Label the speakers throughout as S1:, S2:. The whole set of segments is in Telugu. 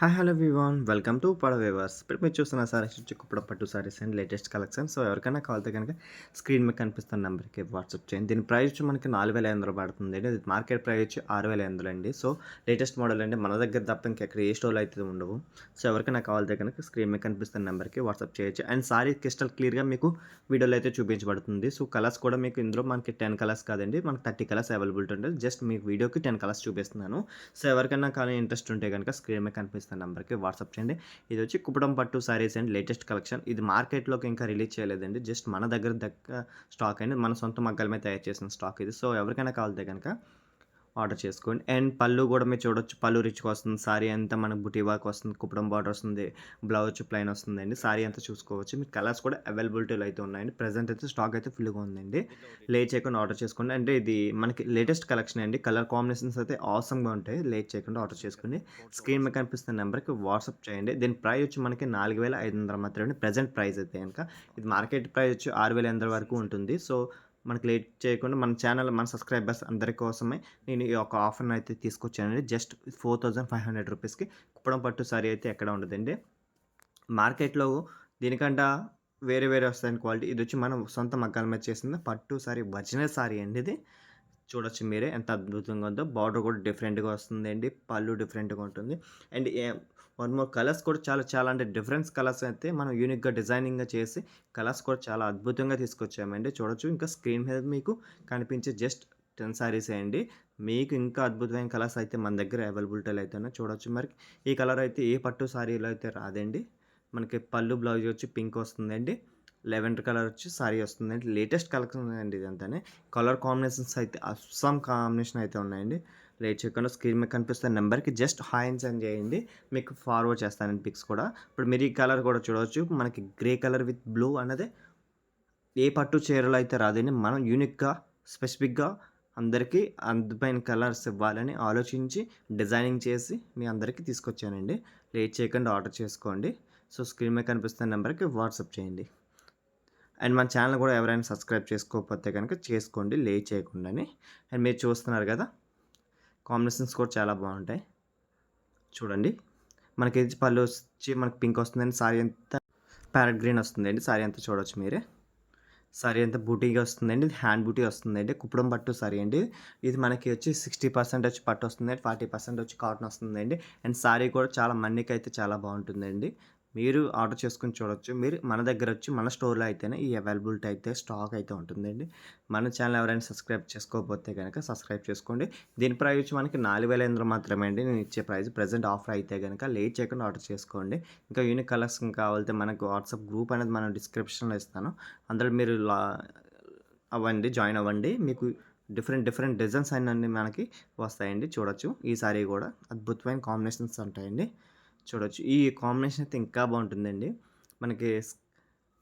S1: Hi hello Vivan welcome to పడవేవర్స్ ఇప్పుడు మీరు చూస్తున్న సారీస్ వచ్చి పట్టు sarees and latest collection so ఎవరికైనా కావాలితే కనుక స్క్రీన్ మీద కనిపిస్తున్న నెంబర్కి వాట్సాప్ చేయండి. దీని ప్రైస్ వచ్చి మనకి నాలుగు వేల ఐదు పడుతుంది అండి. ఇది మార్కెట్ ప్రైస్ వచ్చి ఆరు వేల ఐదు అండి. సో లేటెస్ట్ మోడల్ అండి. మన దగ్గర తప్ప ఇంకెక్కడ ఏ స్టోర్లో అయితే ఉండవు. సో ఎవరికైనా కావాలితే కనుక స్క్రీన్ మీద కనిపిస్తున్న నెంబర్కి వాట్సాప్ చేయొచ్చు. అండ్ సారీ క్రిస్టల్ క్లియర్గా మీకు వీడియోలో అయితే చూపించబడుతుంది. సో కలర్స్ కూడా మీకు ఇందులో మనకి టెన్ కలర్స్ కాదండి. మనకి థర్టీ కలర్స్ అవైలబిలిటీ ఉంటుంది జస్ట్ మీకు వీడియోకి టెన్ కలర్స్ చూపిస్తున్నాను. సో ఎవరికైనా కానీ ఇంట్రెస్ట్ ఉంటే కనుక స్క్రీన్ మీద కనిపిస్తున్న నెంబర్కి వాట్సాప్ చేయండి. ఇది వచ్చి కుప్పడం పట్టు సారీస్ అండ్ లేటెస్ట్ కలెక్షన్ ఇది మార్కెట్లోకి ఇంకా రిలీజ్ చేయలేదండి. జస్ట్ మన దగ్గర దగ్గర స్టాక్ అండి. మన సొంత మగ్గల మీద తయారు చేసిన స్టాక్ ఇది. సో ఎవరికైనా కావాలితే కనుక ఆర్డర్ చేసుకోండి. అండ్ పళ్ళు కూడా మీరు చూడొచ్చు. పళ్ళు రిచ్గా వస్తుంది. సారీ అంతా మనకు బుటీ వర్క్ వస్తుంది. కుప్పడం బార్డర్ వస్తుంది. బ్లౌజ్ ప్లైన్ వస్తుందండి. సారీ అంతా చూసుకోవచ్చు. మీకు కలర్స్ కూడా అవైలబిలిటీలో అయితే ఉన్నాయండి. ప్రజెంట్ అయితే స్టాక్ అయితే ఫుల్గా ఉందండి. లేట్ చేయకుండా ఆర్డర్ చేసుకోండి. అంటే ఇది మనకి లేటెస్ట్ కలెక్షన్ అండి. కలర్ కాంబినేషన్స్ అయితే ఆసమ్గా ఉంటాయి. లేట్ చేయకుండా ఆర్డర్ చేసుకోండి. స్క్రీన్ మీద కనిపిస్తున్న నెంబర్కి వాట్సాప్ చేయండి. దీని ప్రైస్ వచ్చి మనకి నాలుగు వేల ఐదు వందల మాత్రమే ప్రజెంట్ ప్రైస్ అయితే కనుక. ఇది మార్కెట్ ప్రైస్ వచ్చి ఆరు వేల ఎనిమిది వరకు ఉంటుంది. సో మనకి లేట్ చేయకుండా మన ఛానల్ మన సబ్స్క్రైబర్స్ అందరి కోసమే నేను ఈ యొక్క ఆఫర్ని అయితే తీసుకొచ్చానండి. Just four thousand five hundred రూపీస్కి. కుప్పడం పట్టు సారీ అయితే ఎక్కడ ఉండదండి. మార్కెట్లో దీనికంట వేరే వేరే వస్తాయని క్వాలిటీ. ఇది వచ్చి మనం సొంత మగ్గాల మీద చేసింది పట్టు సారీ ఒరిజినల్ సారీ అండి ఇది. చూడొచ్చు మీరే. ఎంత అద్భుతంగా ఉందో. బార్డర్ కూడా డిఫరెంట్గా వస్తుందండి. పళ్ళు డిఫరెంట్గా ఉంటుంది. అండ్ వన్ మోర్ కలర్స్ కూడా చాలా చాలా అంటే డిఫరెన్స్ కలర్స్ అయితే మనం యూనిక్గా డిజైనింగ్గా చేసి కలర్స్ కూడా చాలా అద్భుతంగా తీసుకొచ్చామండి. చూడొచ్చు. ఇంకా స్క్రీన్ మీద మీకు కనిపించే జస్ట్ టెన్ సారీస్ అండి. మీకు ఇంకా అద్భుతమైన కలర్స్ అయితే మన దగ్గర అవైలబిలిటీలో అయితే ఉన్నాయి. చూడొచ్చు మరి. ఈ కలర్ అయితే ఏ పట్టు సారీలో అయితే రాదండి. మనకి పళ్ళు బ్లౌజ్ వచ్చి పింక్ వస్తుందండి. లెవెంత్ కలర్ వచ్చి సారీ వస్తుందండి. లేటెస్ట్ కలెక్షన్ అండి ఇదంతానే. కలర్ కాంబినేషన్స్ అయితే అస్సాం కాంబినేషన్ అయితే ఉన్నాయండి. లేట్ చేయకుండా స్క్రీన్ మీద కనిపిస్తున్న నెంబర్కి జస్ట్ హాయ్ అని సెండ్ చేయండి. మీకు ఫార్వర్డ్ చేస్తానండి పిక్స్ కూడా. ఇప్పుడు మీరు ఈ కలర్ కూడా చూడవచ్చు. మనకి గ్రే కలర్ విత్ బ్లూ అన్నదే. ఏ పట్టు చీరలు అయితే రాదని మనం యూనిక్గా స్పెసిఫిక్గా అందరికీ అందమైన కలర్స్ ఇవ్వాలని ఆలోచించి డిజైనింగ్ చేసి మీ అందరికీ తీసుకొచ్చానండి. లేట్ చేయకుండా ఆర్డర్ చేసుకోండి. సో స్క్రీన్ మీద కనిపిస్తున్న నెంబర్కి వాట్సాప్ చేయండి. అండ్ మన ఛానల్ కూడా ఎవరైనా సబ్స్క్రైబ్ చేసుకోకపోతే కనుక చేసుకోండి లే చేయకుండాని అండ్ మీరు చూస్తున్నారు కదా కాంబినేషన్స్ కూడా చాలా బాగుంటాయి. చూడండి మనకి పళ్ళు వచ్చి మనకి పింక్ వస్తుందండి సారీ అంతా ప్యారెట్ గ్రీన్ వస్తుందండి సారీ అంతా చూడవచ్చు మీరే. సారీ అంతా బూటీగా వస్తుందండి ఇది హ్యాండ్ బూటీ వస్తుందండి కుప్పడం పట్టు సారీ అండి. ఇది మనకి వచ్చి సిక్స్టీ పర్సెంట్ వచ్చి పట్టు వస్తుందండి ఫార్టీ పర్సెంట్ వచ్చి కాటన్ వస్తుందండి. అండ్ సారీ కూడా చాలా మన్నికైతే అయితే చాలా బాగుంటుందండి. మీరు ఆర్డర్ చేసుకుని చూడొచ్చు. మీరు మన దగ్గర వచ్చి మన స్టోర్లో అయితేనే ఈ అవైలబిలిటీ అయితే స్టాక్ అయితే ఉంటుందండి. మన ఛానల్ ఎవరైనా సబ్స్క్రైబ్ చేసుకోకపోతే కనుక సబ్స్క్రైబ్ చేసుకోండి. దీని ప్రైస్ వచ్చి మనకి నాలుగు వేల ఎనిమిది మాత్రమే అండి. నేను ఇచ్చే ప్రైస్ ప్రజెంట్ ఆఫర్ అయితే కనుక లేట్ చేయకుండా ఆర్డర్ చేసుకోండి. ఇంకా యూనిక్ కలర్స్ కావాలంటే మనకు వాట్సాప్ గ్రూప్ అనేది మనం డిస్క్రిప్షన్లో ఇస్తాను. అందులో మీరు అవ్వండి జాయిన్ అవ్వండి. మీకు డిఫరెంట్ డిఫరెంట్ డిజైన్స్ అన్నీ మనకి వస్తాయండి. చూడొచ్చు. ఈ సారీ కూడా అద్భుతమైన కాంబినేషన్స్ ఉంటాయండి. చూడొచ్చు. ఈ కాంబినేషన్ అయితే ఇంకా బాగుంటుందండి. మనకి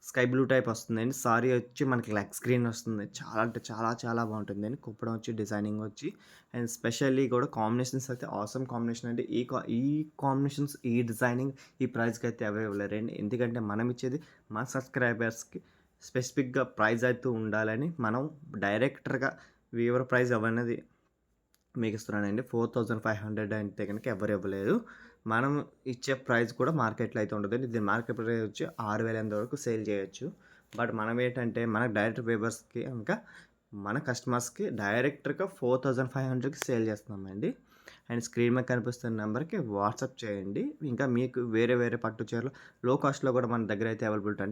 S1: స్కై బ్లూ టైప్ వస్తుందండి. సారీ వచ్చి మనకి లెగ్ స్క్రీన్ వస్తుంది. చాలా అంటే చాలా చాలా బాగుంటుందండి. కుప్పడం వచ్చి డిజైనింగ్ వచ్చి అండ్ స్పెషల్లీ కూడా కాంబినేషన్స్ అయితే ఆసమ్ కాంబినేషన్ అంటే ఈ ఈ కాంబినేషన్స్ ఈ డిజైనింగ్ ఈ ప్రైస్కి అయితే అవైలబుల్ అండి ఎందుకంటే మనం ఇచ్చేది మా సబ్స్క్రైబర్స్కి స్పెసిఫిక్గా ప్రైజ్ అయితే ఉండాలని మనం డైరెక్టర్గా వీవర్ ప్రైజ్ అవన్నది మీకు ఇస్తున్నానండి. ఫోర్ థౌజండ్ ఫైవ్ హండ్రెడ్ అంటే కనుక ఎవరు ఇవ్వలేదు. మనం ఇచ్చే ప్రైస్ కూడా మార్కెట్లో అయితే ఉండదు. ఇది మార్కెట్ ప్రైస్ వచ్చి ఆరు వేల ఎనిమిది వరకు సేల్ చేయొచ్చు. బట్ మనం ఏంటంటే మన డైరెక్ట్ పేపర్స్కి ఇంకా మన కస్టమర్స్కి డైరెక్ట్గా ఫోర్ థౌజండ్ ఫైవ్ హండ్రెడ్కి సేల్ చేస్తున్నామండి. అండ్ స్క్రీన్ మీద కనిపిస్తున్న నెంబర్కి వాట్సాప్ చేయండి. ఇంకా మీకు వేరే వేరే పట్టు చీరలు లో కాస్ట్లో కూడా మన దగ్గర అయితే అవైలబిలిటీ అంటే